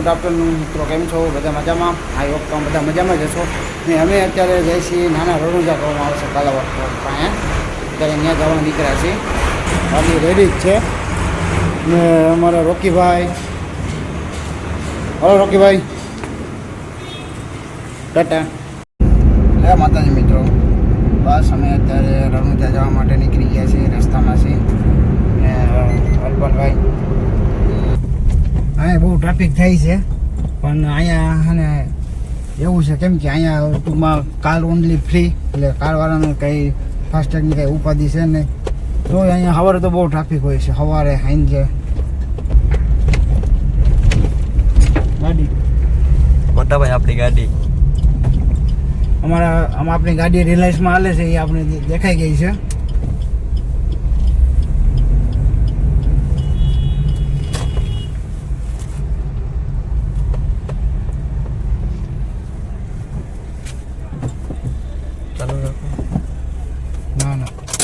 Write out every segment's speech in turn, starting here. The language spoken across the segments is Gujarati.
ગુડ આફ્ટરનૂન મિત્રો, કેમ છો? બધા મજામાં? આઈ હોપ તમે બધા મજામાં જ હશો. ને અમે અત્યારે જઈએ છીએ નાના રણુજા કરવામાં આવશે કાલાવડ પાસે અત્યારે ત્યાં જવા નીકળ્યા છીએ. ગાડી રેડી જ છે. ને અમારા રોકીભાઈ. હલો રોકીભાઈ. ટાટા. હે માતાજી મિત્રો. બસ અમે અત્યારે રણુજા જવા માટે નીકળી ગયા છીએ, રસ્તામાં છીએ. ને અલ્પલભાઈ અહીંયા બહુ ટ્રાફિક થાય છે. પણ અહીંયા અને એવું છે કેમ કે અહીંયા ટૂંકમાં કાર ઓનલી ફ્રી એટલે કારવાળાને કંઈ ફાસ્ટેગની કંઈ ઉપાધિ છે નહીં. તો અહીંયા સવારે તો બહુ ટ્રાફિક હોય છે સવારે સાંજે. ગાડી. મોટાભાઈ આપણી ગાડી. અમારા આમ આપણી ગાડી રિલાયન્સમાં હાલે છે એ આપણે દેખાઈ ગઈ છે. ના ના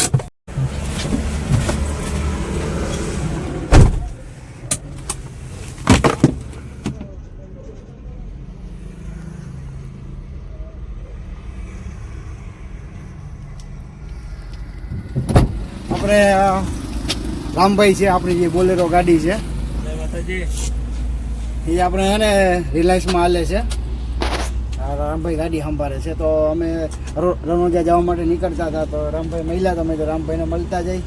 આપણે રામભાઈ છે આપણી જે બોલેરો ગાડી છે. એ આપણે એને રિલાયન્સમાં હાલે છે. રામભાઈ ગાડી સંભાળે છે. તો અમે રણોજા જવા માટે નીકળતા હતા. તો રામભાઈ મહિલા તમે તો રામભાઈને મળતા જઈ.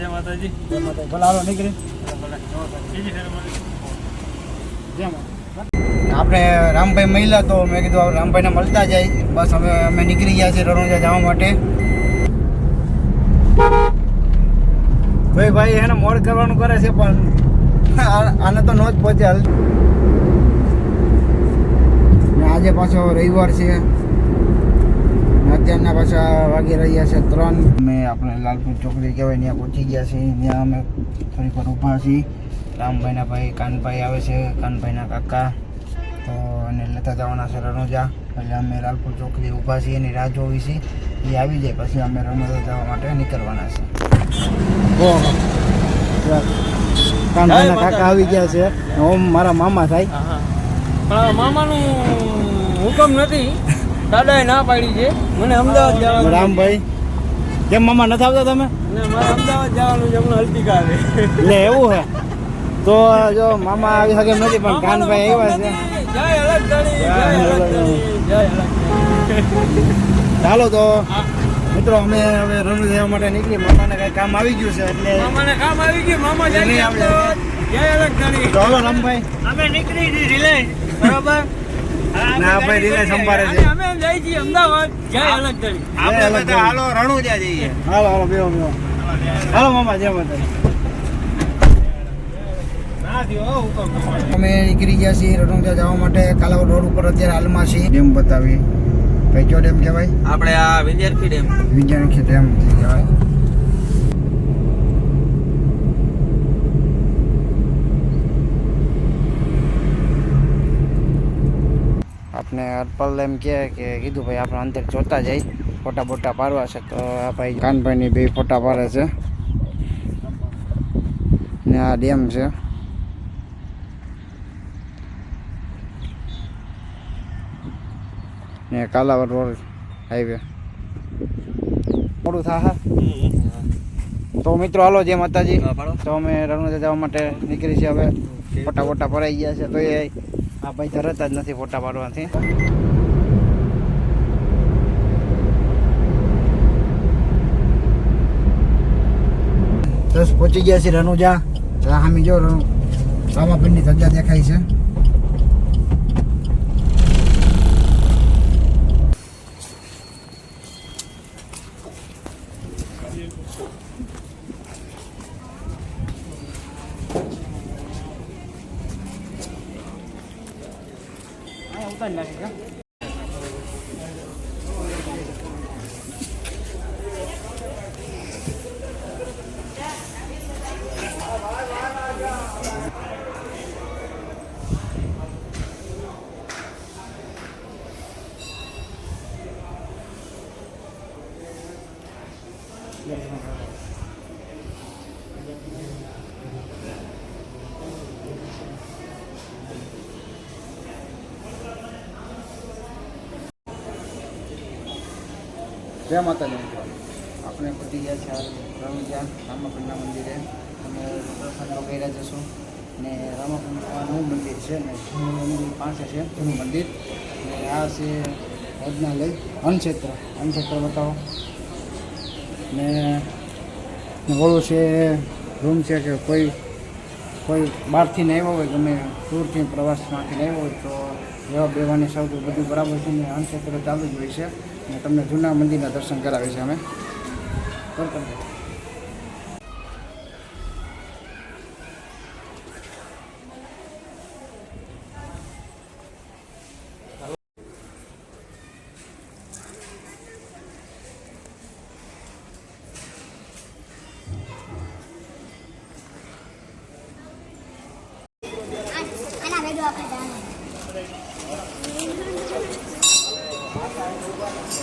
જય માતાજી. જય માતાજી. ભલે હાલો નીકળી. જય આપણે રામભાઈ મહિલા તો મેં કીધું રામભાઈને મળતા જાય બસ હવે અમે નીકળી ગયા છીએ રણોજા જવા માટે. ભાઈ ભાઈ એને મોડ કરવાનું કરે છે પણ આને તો નો જ પહોંચે આજે પાછો રવિવાર છે. અત્યારના પાછા વાગી રહ્યા છે ત્રણ. અમે આપણે લાલપુર ચોકડી કહેવાય ત્યાં પહોંચી ગયા છીએ. ત્યાં અમે થોડીક વાર ઊભા છીએ. રામભાઈના ભાઈ કાનભાઈ આવે છે. કાનભાઈના કાકા. તો અને લેતા જવાના છે રણોજા. એટલે અમે લાલપુર ચોકડી ઊભા છીએ એની રાહ જોવી છીએ એ આવી જાય પછી અમે રણોજા જવા માટે નીકળવાના છે. કાનભાઈના કાકા આવી ગયા છે. ઓમ મારા મામા થાય. મામાનું હુકમ નથી. દાદાએ ના પાડી છે. મને અમદાવાદ જવાનું રામભાઈ કેમ મામા નથી આવતા તમે? મારે અમદાવાદ જવાનું છે હમણાં હલ્દી કાલે એટલે એવું હે? તો જો મામા આવી શકે નથી પણ કાનભાઈ આવ્યા છે. ચાલો તો મિત્રો અમે હવે રણુ જવા માટે નીકળી મામાને કઈ કામ આવી ગયું છે એટલે મામાને કામ આવી ગયું. મામા નહીં આપણે. જય અલગ ધણી. તો હાલો રામભાઈ. અમે નીકળી રિલાયન્સ. બરાબર? ના, ભાઈ રિલાયન્સ સંભાળે છે. અમે જઈ છીએ અમદાવાદ જય અલગ ધણી. આપણે બધા હાલો રણુજા જઈએ. હાલો હાલો બેહો બેહો. હાલો મામા જય માતા ના થયો હો હુકમ તમારો. અમે નીકળી ગયા છીએ રણુજા જવા માટે. કાલાવડ રોડ ઉપર અત્યારે હાલમાં છીએ. ડેમ બતાવી કઈ ડેમ કહેવાય? આપણે આ વિદ્યાર્થી ડેમ. વિદ્યાર્થી ડેમ કહેવાય. આપણે હરપલ એમ કહે કે કીધું ભાઈ આપણે અંદર જોતા જાય ફોટા બોટા પાડવા છે. તો આ ભાઈ કાનભાઈની બે ફોટા પાડે છે. ને આ ડેમ છે. ને કાલાવર રોડ હાઈવે. મોડું થા તો મિત્રો હાલો જે માતાજી. તો અમે રણુજા જવા માટે નીકળી છીએ હવે. ફોટા ફોટા ભરાઈ ગયા છે તો એ આ ભાઈ તરત જ નથી ફોટા પાડવાથી. બસ પહોંચી ગયા છે રનુજા. સામે જો, રનુ. સામાપનની ધજા દેખાય છે. Gracias. જય માતાજી. આપણે પતી ગયા છે રણુજા રામાપીરના મંદિરે. અમે તો કર્યા જશું ને રામાપીર નવું મંદિર છે ને મંદિર પાસે છે જૂનું મંદિર. ને આ છે ભોજનાલય અન્નક્ષેત્ર. અન્નક્ષેત્ર બતાવો. ને ઓળું છે, રૂમ છે કે કોઈ કોઈ બહારથી ન આવ્યો હોય, ગમે દૂરથી પ્રવાસમાંથી ને આવ્યો હોય, તો જવાબ દેવાની સૌથી બધું બરાબર છે ને અન્નક્ષેત્ર ચાલુ જ હોય છે. તમને જૂના મંદિરના દર્શન કરાવીએ છીએ અમે. જય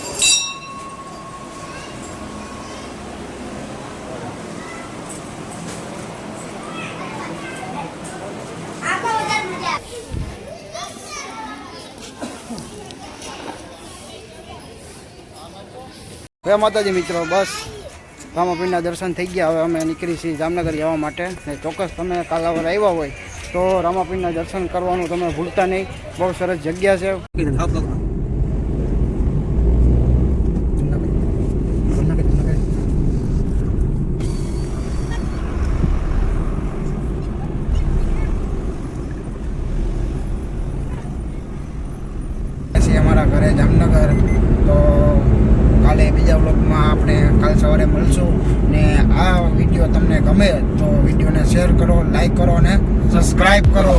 માતાજી મિત્રો, બસ. રામાપીરના દર્શન થઈ ગયા. હવે અમે નીકળી છીએ જામનગર જવા માટે. ને ચોક્કસ તમે કાલાવર આવ્યા હોય તો રામાપીરના દર્શન કરવાનું તમે ભૂલતા નહીં. બહુ સરસ જગ્યા છે છીએ અમારા ઘરે જામનગર તો કાલે બીજા વ્લોગમાં આપણે કાલ સવારે મળશું ને આ વીડિયો તમને ગમે તો વિડીયોને શેર કરો લાઈક કરો અને સબસ્ક્રાઈબ કરો.